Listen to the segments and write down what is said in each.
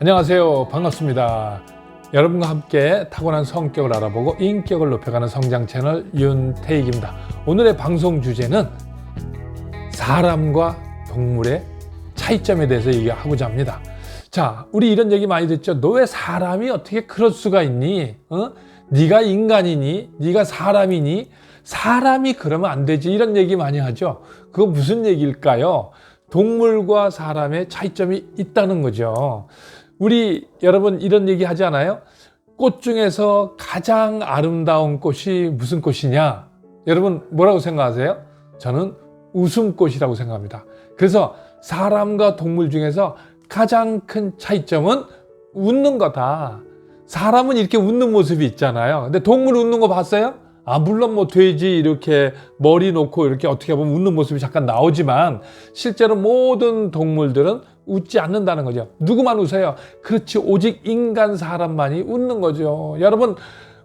안녕하세요. 반갑습니다. 여러분과 함께 타고난 성격을 알아보고 인격을 높여가는 성장 채널 윤태익입니다. 오늘의 방송 주제는 사람과 동물의 차이점에 대해서 얘기하고자 합니다. 자, 우리 이런 얘기 많이 듣죠. 너 왜 사람이 어떻게 그럴 수가 있니? 어? 네가 인간이니? 네가 사람이니? 사람이 그러면 안 되지. 이런 얘기 많이 하죠. 그거 무슨 얘기일까요? 동물과 사람의 차이점이 있다는 거죠. 우리 여러분 이런 얘기 하지 않아요? 꽃 중에서 가장 아름다운 꽃이 무슨 꽃이냐? 여러분 뭐라고 생각하세요? 저는 웃음꽃이라고 생각합니다. 그래서 사람과 동물 중에서 가장 큰 차이점은 웃는 거다. 사람은 이렇게 웃는 모습이 있잖아요. 근데 동물 웃는 거 봤어요? 아, 물론 뭐 돼지 이렇게 머리 놓고 이렇게 어떻게 보면 웃는 모습이 잠깐 나오지만 실제로 모든 동물들은 웃지 않는다는 거죠. 누구만 웃어요? 그렇지. 오직 인간 사람만이 웃는 거죠. 여러분,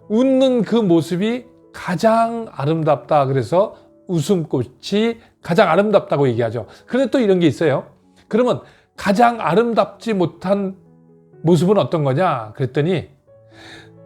웃는 그 모습이 가장 아름답다. 그래서 웃음꽃이 가장 아름답다고 얘기하죠. 그런데 또 이런 게 있어요. 그러면 가장 아름답지 못한 모습은 어떤 거냐? 그랬더니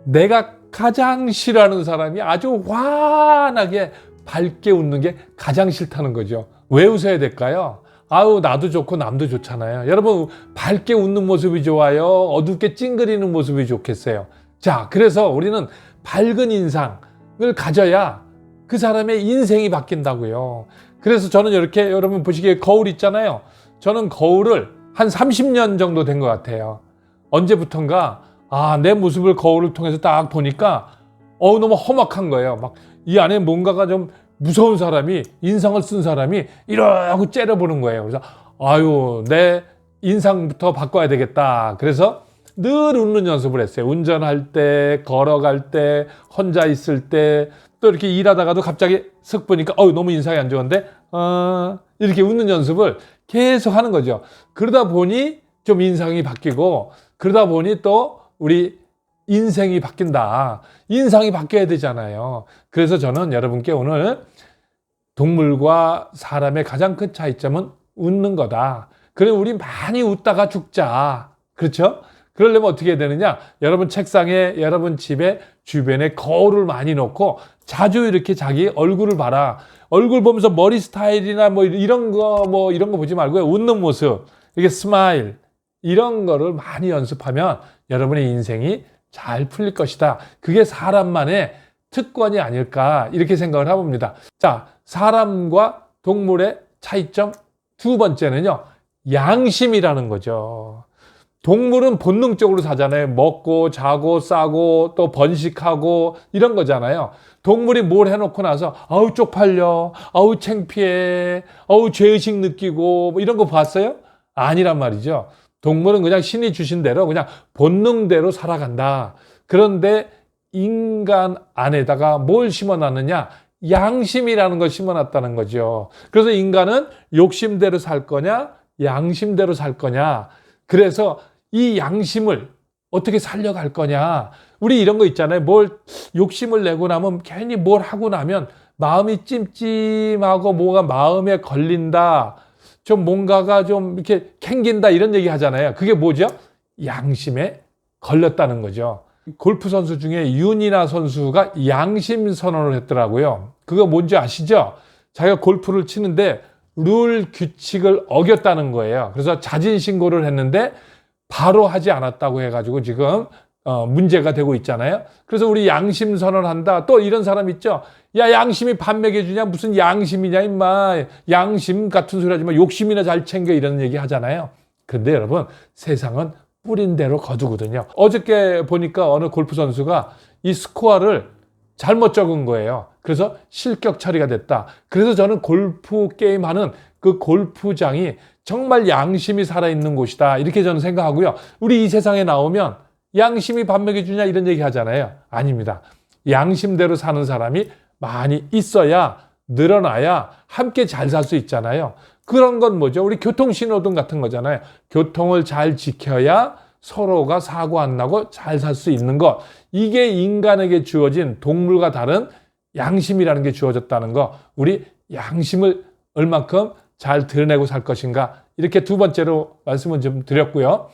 내가 가장 싫어하는 사람이 아주 환하게 밝게 웃는 게 가장 싫다는 거죠. 왜 웃어야 될까요? 아우 나도 좋고 남도 좋잖아요. 여러분 밝게 웃는 모습이 좋아요. 어둡게 찡그리는 모습이 좋겠어요. 자, 그래서 우리는 밝은 인상을 가져야 그 사람의 인생이 바뀐다고요. 그래서 저는 이렇게 여러분 보시기에 거울 있잖아요. 저는 거울을 한 30년 정도 된 것 같아요. 언제부턴가 아, 내 모습을 거울을 통해서 딱 보니까 어우 너무 험악한 거예요. 막 이 안에 뭔가가 좀 무서운 사람이 인상을 쓴 사람이 이러고 째려보는 거예요. 그래서 아유 내 인상부터 바꿔야 되겠다. 그래서 늘 웃는 연습을 했어요. 운전할 때, 걸어갈 때, 혼자 있을 때, 또 이렇게 일하다가도 갑자기 슥 보니까 어우 너무 인상이 안 좋은데 어, 이렇게 웃는 연습을 계속 하는 거죠. 그러다 보니 좀 인상이 바뀌고 그러다 보니 또 우리 인생이 바뀐다. 인상이 바뀌어야 되잖아요. 그래서 저는 여러분께 오늘 동물과 사람의 가장 큰 차이점은 웃는 거다. 그래 우리 많이 웃다가 죽자. 그렇죠? 그러려면 어떻게 해야 되느냐? 여러분 책상에 여러분 집에 주변에 거울을 많이 놓고 자주 이렇게 자기 얼굴을 봐라. 얼굴 보면서 머리 스타일이나 뭐 이런 거 뭐 이런 거 보지 말고요. 웃는 모습. 이게 스마일. 이런 거를 많이 연습하면 여러분의 인생이 잘 풀릴 것이다. 그게 사람만의 특권이 아닐까 이렇게 생각을 해봅니다. 자, 사람과 동물의 차이점 두 번째는요. 양심이라는 거죠. 동물은 본능적으로 사잖아요. 먹고 자고 싸고 또 번식하고 이런 거잖아요. 동물이 뭘 해놓고 나서 아우 쪽팔려, 아우 창피해, 아우 죄의식 느끼고 뭐 이런 거 봤어요? 아니란 말이죠. 동물은 그냥 신이 주신 대로 그냥 본능대로 살아간다. 그런데 인간 안에다가 뭘 심어놨느냐? 양심이라는 걸 심어놨다는 거죠. 그래서 인간은 욕심대로 살 거냐? 양심대로 살 거냐? 그래서 이 양심을 어떻게 살려갈 거냐? 우리 이런 거 있잖아요. 뭘 욕심을 내고 나면 괜히 뭘 하고 나면 마음이 찜찜하고 뭐가 마음에 걸린다. 좀 뭔가가 좀 이렇게 캥긴다 이런 얘기 하잖아요. 그게 뭐죠? 양심에 걸렸다는 거죠. 골프 선수 중에 윤이나 선수가 양심 선언을 했더라고요. 그거 뭔지 아시죠? 자기가 골프를 치는데 룰 규칙을 어겼다는 거예요. 그래서 자진 신고를 했는데 바로 하지 않았다고 해가지고 지금 어, 문제가 되고 있잖아요. 그래서 우리 양심 선언한다. 또 이런 사람 있죠. 야 양심이 밥 먹여주냐 무슨 양심이냐 임마 양심 같은 소리 하지만 욕심이나 잘 챙겨 이런 얘기 하잖아요. 근데 여러분 세상은 뿌린 대로 거두거든요. 어저께 보니까 어느 골프 선수가 이 스코어를 잘못 적은 거예요. 그래서 실격 처리가 됐다. 그래서 저는 골프 게임하는 그 골프장이 정말 양심이 살아있는 곳이다. 이렇게 저는 생각하고요. 우리 이 세상에 나오면 양심이 밥 먹여주냐 이런 얘기 하잖아요. 아닙니다. 양심대로 사는 사람이 많이 있어야 늘어나야 함께 잘 살 수 있잖아요. 그런 건 뭐죠? 우리 교통신호등 같은 거잖아요. 교통을 잘 지켜야 서로가 사고 안 나고 잘 살 수 있는 것. 이게 인간에게 주어진 동물과 다른 양심이라는 게 주어졌다는 거. 우리 양심을 얼만큼 잘 드러내고 살 것인가. 이렇게 두 번째로 말씀을 좀 드렸고요.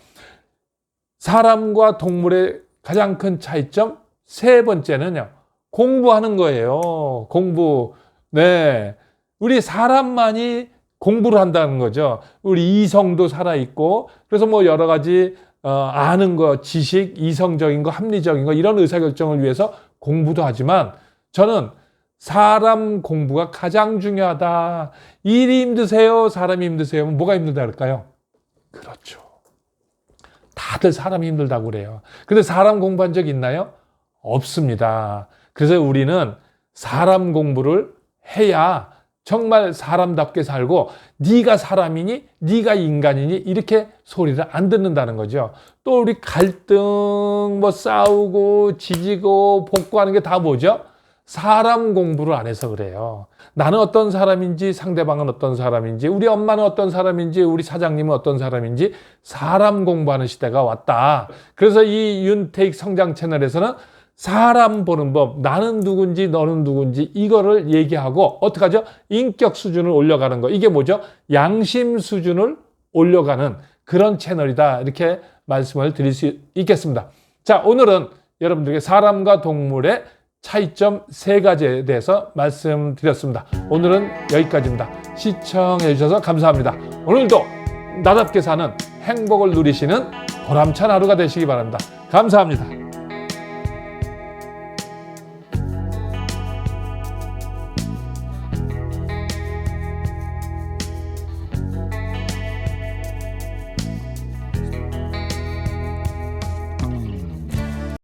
사람과 동물의 가장 큰 차이점 세 번째는요. 공부하는 거예요. 공부. 네. 우리 사람만이 공부를 한다는 거죠. 우리 이성도 살아있고, 그래서 뭐 여러 가지, 어, 아는 거, 지식, 이성적인 거, 합리적인 거, 이런 의사결정을 위해서 공부도 하지만, 저는 사람 공부가 가장 중요하다. 일이 힘드세요? 사람이 힘드세요? 뭐가 힘들다 그럴까요? 그렇죠. 다들 사람이 힘들다고 그래요. 근데 사람 공부한 적 있나요? 없습니다. 그래서 우리는 사람 공부를 해야 정말 사람답게 살고 네가 사람이니 네가 인간이니 이렇게 소리를 안 듣는다는 거죠. 또 우리 갈등 뭐 싸우고 지지고 복구하는 게 다 뭐죠? 사람 공부를 안 해서 그래요. 나는 어떤 사람인지 상대방은 어떤 사람인지 우리 엄마는 어떤 사람인지 우리 사장님은 어떤 사람인지 사람 공부하는 시대가 왔다. 그래서 이 윤테익 성장 채널에서는 사람 보는 법, 나는 누군지 너는 누군지 이거를 얘기하고 어떻게 하죠? 인격 수준을 올려가는 거. 이게 뭐죠? 양심 수준을 올려가는 그런 채널이다. 이렇게 말씀을 드릴 수 있겠습니다. 자, 오늘은 여러분들에게 사람과 동물의 차이점 세 가지에 대해서 말씀드렸습니다. 오늘은 여기까지입니다. 시청해 주셔서 감사합니다. 오늘도 나답게 사는 행복을 누리시는 보람찬 하루가 되시기 바랍니다. 감사합니다.